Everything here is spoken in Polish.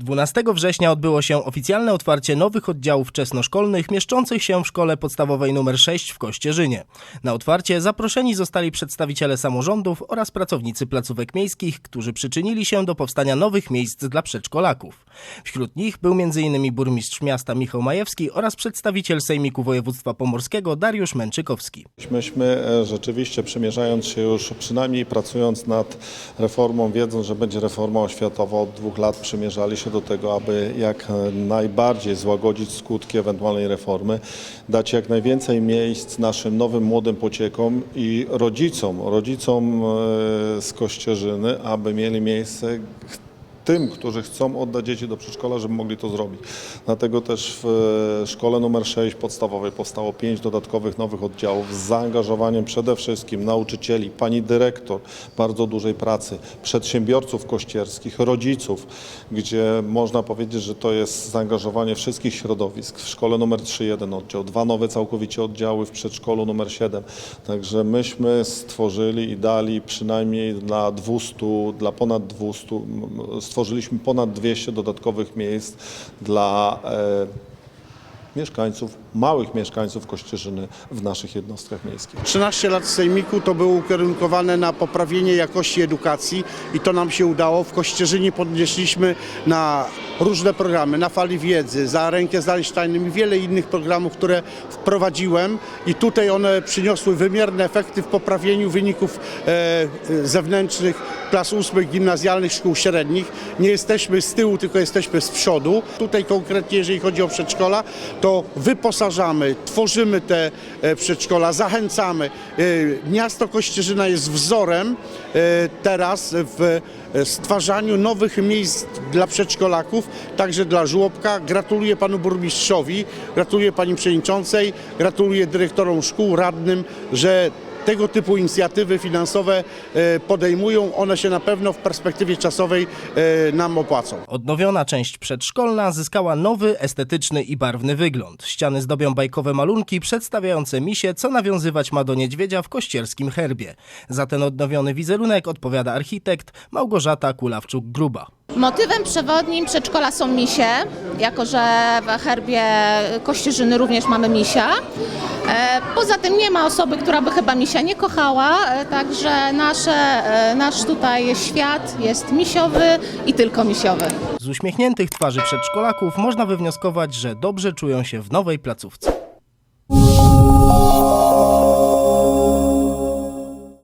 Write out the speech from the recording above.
12 września odbyło się oficjalne otwarcie nowych oddziałów wczesnoszkolnych mieszczących się w szkole podstawowej nr 6 w Kościerzynie. Na otwarcie zaproszeni zostali przedstawiciele samorządów oraz pracownicy placówek miejskich, którzy przyczynili się do powstania nowych miejsc dla przedszkolaków. Wśród nich był m.in. burmistrz miasta Michał Majewski oraz przedstawiciel Sejmiku Województwa Pomorskiego Dariusz Męczykowski. Myśmy e, rzeczywiście przymierzając się już, przynajmniej pracując nad reformą, wiedząc, że będzie reforma oświatowa, od dwóch lat przymierzali się do tego, aby jak najbardziej złagodzić skutki ewentualnej reformy, dać jak najwięcej miejsc naszym nowym młodym pociekom i rodzicom, rodzicom e, z Kościerzyny, aby mieli miejsce tym, którzy chcą oddać dzieci do przedszkola, żeby mogli to zrobić. Dlatego też w e, szkole numer 6 podstawowej powstało pięć dodatkowych nowych oddziałów z zaangażowaniem przede wszystkim nauczycieli, pani dyrektor, bardzo dużej pracy, przedsiębiorców kościerskich, rodziców, gdzie można powiedzieć, że to jest zaangażowanie wszystkich środowisk. W szkole numer 3 jeden oddział, dwa nowe całkowicie oddziały w przedszkolu numer 7. Także myśmy stworzyli i dali przynajmniej dla 200, dla ponad 200, m, stworzyliśmy ponad 200 dodatkowych miejsc dla e, mieszkańców, małych mieszkańców Kościerzyny w naszych jednostkach miejskich. 13 lat Sejmiku to było ukierunkowane na poprawienie jakości edukacji i to nam się udało. W Kościerzynie podnieśliśmy na różne programy, na fali wiedzy, za rękę z Einsteinem i wiele innych programów, które wprowadziłem i tutaj one przyniosły wymierne efekty w poprawieniu wyników e, zewnętrznych klas ósmych gimnazjalnych szkół średnich. Nie jesteśmy z tyłu, tylko jesteśmy z przodu. Tutaj konkretnie, jeżeli chodzi o przedszkola, to wyposażamy, tworzymy te e, przedszkola, zachęcamy. E, Miasto Kościerzyna jest wzorem e, teraz w stwarzaniu nowych miejsc dla przedszkolaków, także dla żłobka. Gratuluję panu burmistrzowi, gratuluję pani przewodniczącej, gratuluję dyrektorom szkół, radnym, że tego typu inicjatywy finansowe e, podejmują. One się na pewno w perspektywie czasowej e, nam opłacą. Odnowiona część przedszkolna zyskała nowy, estetyczny i barwny wygląd. Ściany zdobią bajkowe malunki przedstawiające misie, co nawiązywać ma do niedźwiedzia w kościerskim herbie. Za ten odnowiony wizerunek odpowiada architekt Małgorzata Kulawczuk-Gruba. Motywem przewodnim przedszkola są misie, jako że w herbie Kościerzyny również mamy misia. E, Poza tym nie ma osoby, która by chyba misia nie kochała, e, także nasze, e, nasz tutaj świat jest misiowy i tylko misiowy. Z uśmiechniętych twarzy przedszkolaków można wywnioskować, że dobrze czują się w nowej placówce.